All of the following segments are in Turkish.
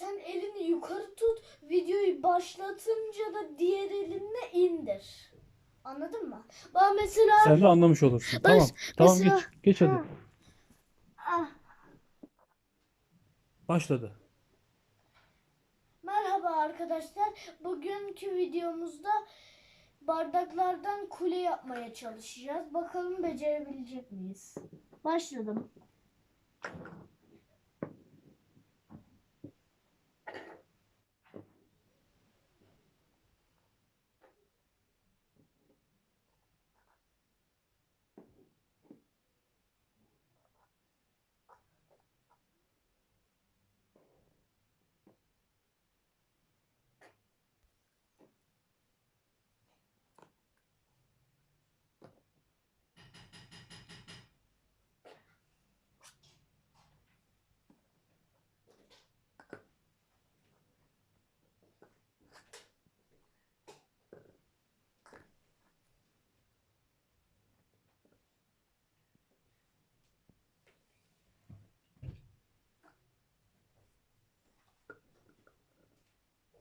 sen elini yukarı tut. Videoyu başlatınca da diğer elinle indir. Anladın mı? Bak mesela Sen de anlamış olursun. Baş- tamam. Tamam mesela- geç. Geç hadi. Ha. Ah, Başladı. merhaba arkadaşlar. Bugünkü videomuzda bardaklardan kule yapmaya çalışacağız. Bakalım becerebilecek miyiz? Başladım.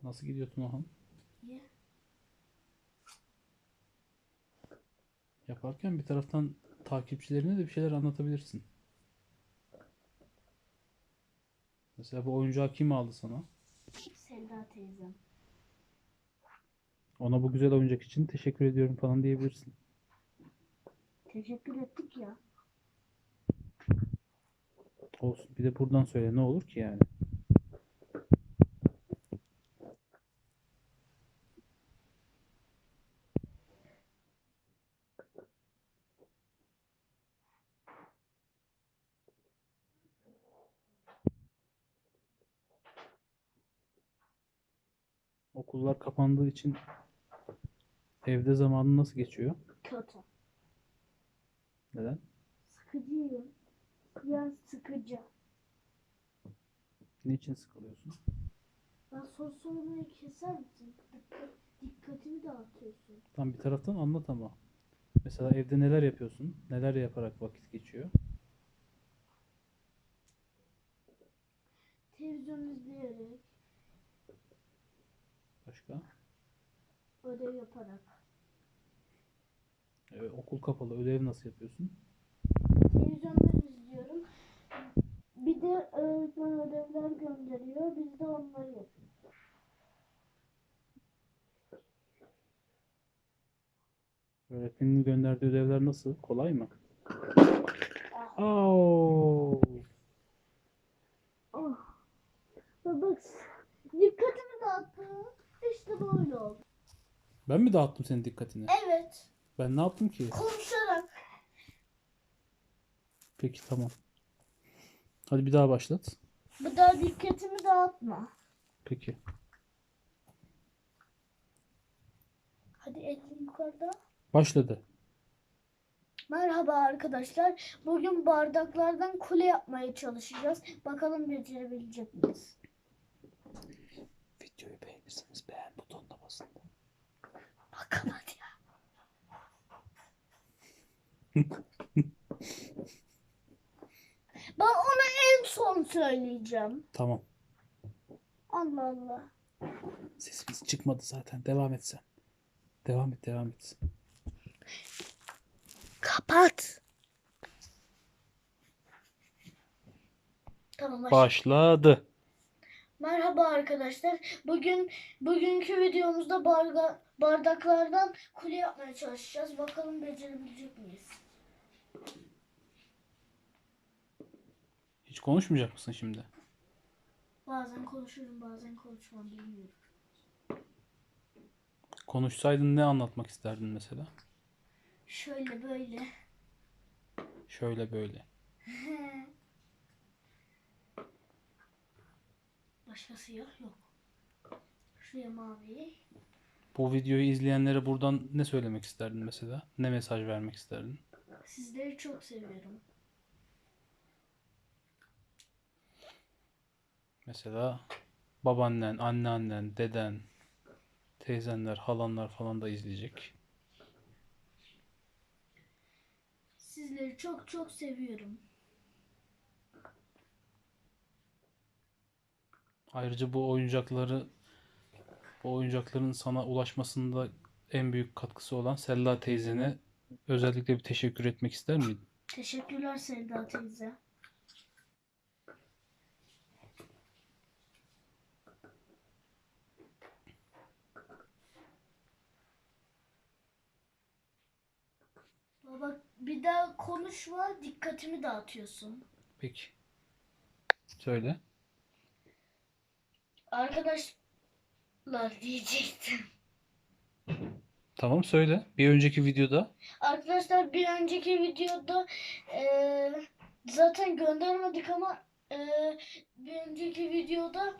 Nasıl gidiyor Tunahan? İyi. Yaparken bir taraftan takipçilerine de bir şeyler anlatabilirsin. Mesela bu oyuncağı kim aldı sana? Selda teyzem. Ona bu güzel oyuncak için teşekkür ediyorum falan diyebilirsin. Teşekkür ettik ya. Olsun. Bir de buradan söyle ne olur ki yani. Okullar kapandığı için evde zamanın nasıl geçiyor? Kötü. Neden? Sıkıcıyım. Biraz sıkıcı. Niçin sıkılıyorsun? Ben soru sormayı keser misin? Dikkat, dikkatimi dağıtıyorsun. Tam bir taraftan anlat ama. Mesela evde neler yapıyorsun? Neler yaparak vakit geçiyor? Televizyon izleyerek, Başka? ödev yaparak. Ee, okul kapalı. Ödev nasıl yapıyorsun? Televizyonları izliyorum. Bir de öğretmen ödevler gönderiyor. Biz de onları yapıyoruz. Öğretmenin gönderdiği ödevler nasıl? Kolay mı? Oo. Oh. Bak dikkatimi dağıttı. İşte böyle oldu. Ben mi dağıttım senin dikkatini? Evet. Ben ne yaptım ki? Konuşarak. Peki tamam. Hadi bir daha başlat. Bu da dikkatimi dağıtma. Peki. Hadi elini yukarıda. Başladı. Merhaba arkadaşlar. Bugün bardaklardan kule yapmaya çalışacağız. Bakalım becerebilecek miyiz? Videoyu beğenirseniz beğen butonuna basın. Bakalım hadi ya. ben ona en son söyleyeceğim. Tamam. Allah Allah. Sesimiz çıkmadı zaten. Devam et sen. Devam et, devam et. Kapat. Tamam başla. Başladı. Merhaba arkadaşlar. Bugün bugünkü videomuzda barda, bardaklardan kule yapmaya çalışacağız. Bakalım becerebilecek miyiz? Hiç konuşmayacak mısın şimdi? Bazen konuşurum, bazen konuşmam bilmiyorum. Konuşsaydın ne anlatmak isterdin mesela? Şöyle böyle. Şöyle böyle. Başka siyah yok. Şuraya mavi. Bu videoyu izleyenlere buradan ne söylemek isterdin mesela? Ne mesaj vermek isterdin? Sizleri çok seviyorum. Mesela babaannen, anneannen, deden, teyzenler, halanlar falan da izleyecek. Sizleri çok çok seviyorum. Ayrıca bu oyuncakları bu oyuncakların sana ulaşmasında en büyük katkısı olan Selda teyzene özellikle bir teşekkür etmek ister miydin? Teşekkürler Sevda teyze. Baba bir daha konuşma dikkatimi dağıtıyorsun. Peki. Söyle. Arkadaşlar diyecektim. Tamam söyle. Bir önceki videoda Arkadaşlar bir önceki videoda eee, zaten göndermedik ama eee, bir önceki videoda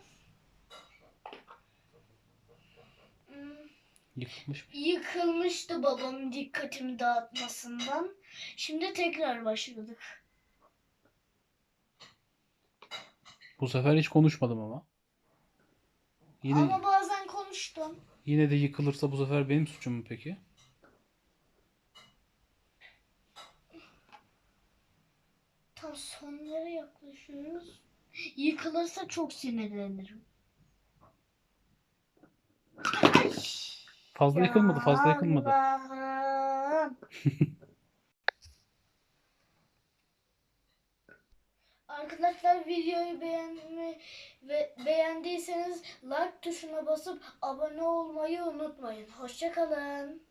yıkılmış mı? yıkılmıştı babamın dikkatimi dağıtmasından. Şimdi tekrar başladık. Bu sefer hiç konuşmadım ama. Yine Ama bazen konuştum. yine de yıkılırsa bu sefer benim suçum mu peki? Tam sonlara yaklaşıyoruz. Yıkılırsa çok sinirlenirim. Ay! Fazla yıkılmadı, fazla yıkılmadı. Allah'ım. Arkadaşlar videoyu beğenmeyi ve beğendiyseniz like tuşuna basıp abone olmayı unutmayın. Hoşçakalın.